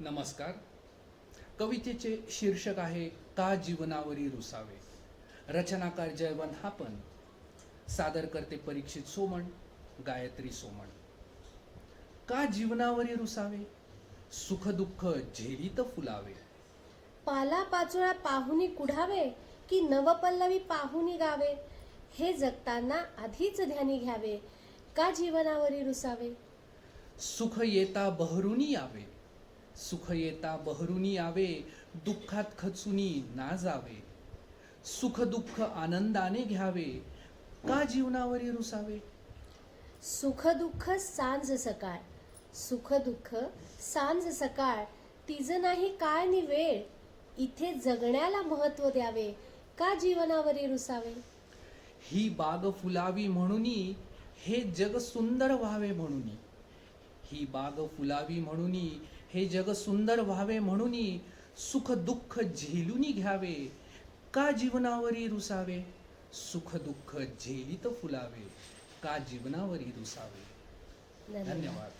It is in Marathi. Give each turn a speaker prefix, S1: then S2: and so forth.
S1: नमस्कार. कवितेचे शीर्षक आहे का जीवनावरी रुसावे? रचनाकार जयवंत हापन सादर करते परीक्षित सोमण गायत्री सोमण. का जीवनावरी रुसावे? सुख दुःख झेलीत फुलावे.
S2: पाला पाचोळा पाहुनी कुढावे की नवपल्लवी पाहुनी गावे? हे जगताना आधीच ध्यानी घ्यावे. का जीवनावरी रुसावे?
S1: सुख येता बहरुनी यावे. सुख येता बहरुनी यावे दुःखात खचुनी ना जावे. सुख दुःख आनंदाने घ्यावे का जीवनावरी रुसावे?
S2: सुख दुःख सांज सकाळ. सुख दुःख सांज सकाळ. तिज नाही काय नि वेळ? इथे जगण्याला महत्त्व द्यावे का जीवनावरी रुसावे?
S1: ही बाग फुलावी म्हणूनी हे जग सुंदर व्हावे म्हणूनी. ही बाग फुलावी म्हणूनी हे जग सुंदर व्हावे म्हणूनी सुख दुःख झेलूनी घ्यावे. का जीवनावरी रुसावे? सुख दुःख झेलीत फुलावे. का जीवनावरी रुसावे?
S2: धन्यवाद.
S1: धन्यवाद.